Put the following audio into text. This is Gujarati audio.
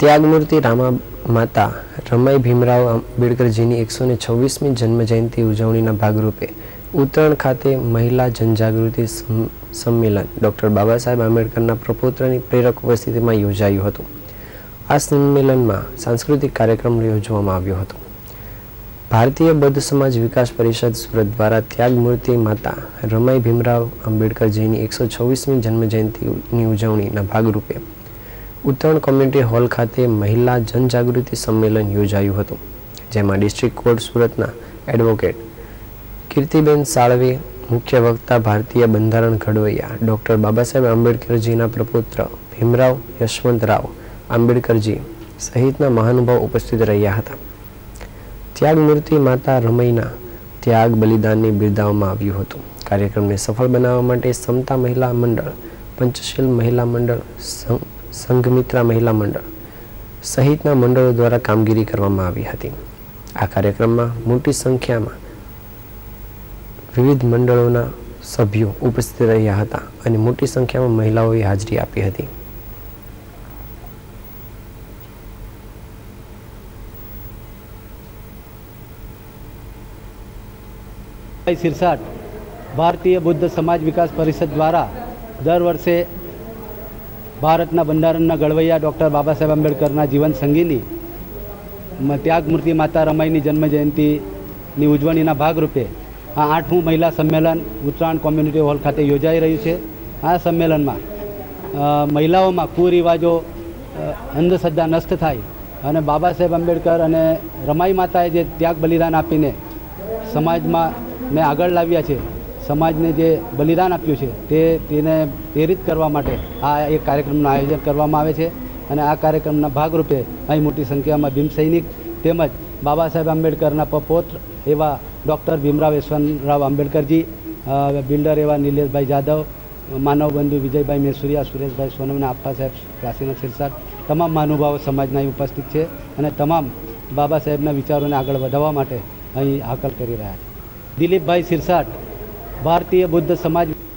ત્યાગમૂર્તિ રામા માતા રમાઈ ભીમરાવ આંબેડકરજીની એકસો ને છવ્વીસમી જન્મજયંતિ ઉજવણીના ભાગરૂપે ઉત્તરાયણ ખાતે મહિલા જનજાગૃતિ સમ- સંમેલન ડૉક્ટર બાબા સાહેબ આંબેડકરના પ્રપુત્રની પ્રેરક ઉપસ્થિતિમાં યોજાયું હતું. આ સંમેલનમાં સાંસ્કૃતિક કાર્યક્રમ યોજવામાં આવ્યો હતો. ભારતીય બૌદ્ધ સમાજ વિકાસ પરિષદ સુરત દ્વારા ત્યાગમૂર્તિ માતા રમાઈ ભીમરાવ આંબેડકરજીની એકસો છવ્વીસમી જન્મજયંતિની ઉજવણીના ભાગરૂપે ઉત્તરાયણ કોમ્યુનિટી હોલ ખાતે મહિલા જનજાગૃતિ સંમેલન યોજાયું હતું, જેમાં ડિસ્ટ્રિક્ટ કોર્ટ સુરતના એડવોકેટ કીર્તિબેન સાળવે, મુખ્ય વક્તા ભારતીય બંધારણ ઘડવૈયા ડૉક્ટર બાબા સાહેબ આંબેડકરજીના પ્રપુત્ર ભીમરાવ યશવંતરાવ આંબેડકરજી સહિતના મહાનુભાવ ઉપસ્થિત રહ્યા હતા. ત્યાગમૂર્તિ માતા રમૈના ત્યાગ બલિદાનને બિરદાવવામાં આવ્યું હતું. કાર્યક્રમને સફળ બનાવવા માટે સમતા મહિલા મંડળ, પંચશીલ મહિલા મંડળ સંઘમિત્રા મહિલા મંડળ સહિતના મંડળો દ્વારા કામગીરી કરવામાં આવી હતી. આ કાર્યક્રમમાં મોટી સંખ્યામાં વિવિધ મંડળોના સભ્યો ઉપસ્થિત રહ્યા હતા અને મોટી સંખ્યામાં મહિલાઓએ હાજરી આપી હતી. સિરસાટ, ભારતીય બુદ્ધ સમાજ વિકાસ પરિષદ દ્વારા દર વર્ષે ભારતના બંધારણના ઘડવૈયા ડૉક્ટર બાબા સાહેબ આંબેડકરના જીવન સંગીની ત્યાગમૂર્તિ માતા રમાઈની જન્મજયંતિની ઉજવણીના ભાગરૂપે આ આઠમું મહિલા સંમેલન ઉત્તરાયણ કોમ્યુનિટી હોલ ખાતે યોજાઈ રહ્યું છે. આ સંમેલનમાં મહિલાઓમાં કુરિવાજો અંધશ્રદ્ધા નષ્ટ થાય અને બાબા સાહેબ આંબેડકર અને રમાઈ માતાએ જે ત્યાગ બલિદાન આપીને સમાજમાં મેં આગળ લાવ્યા છે સમાજને જે બલિદાન આપ્યું છે, તે તેને પ્રેરિત કરવા માટે આ એક કાર્યક્રમનું આયોજન કરવામાં આવે છે અને આ કાર્યક્રમના ભાગરૂપે અહીં મોટી સંખ્યામાં ભીમ સૈનિક તેમજ બાબા સાહેબ આંબેડકરના પપોત્ર એવા ડૉક્ટર ભીમરાવ યશવંતરાવ આંબેડકરજી બિલ્ડર એવા નિલેશભાઈ જાદવ માનવ બંધુ વિજયભાઈ મેસુરિયા, સુરેશભાઈ સોનમના આપ્પા સાહેબ કાશીનાથ સિરસાટ તમામ મહાનુભાવો સમાજના અહીં ઉપસ્થિત છે અને તમામ બાબા સાહેબના વિચારોને આગળ વધારવા માટે અહીં હાકલ કરી રહ્યા છે. દિલીપભાઈ સિરસાટ ભારતીય બુદ્ધ સમાજ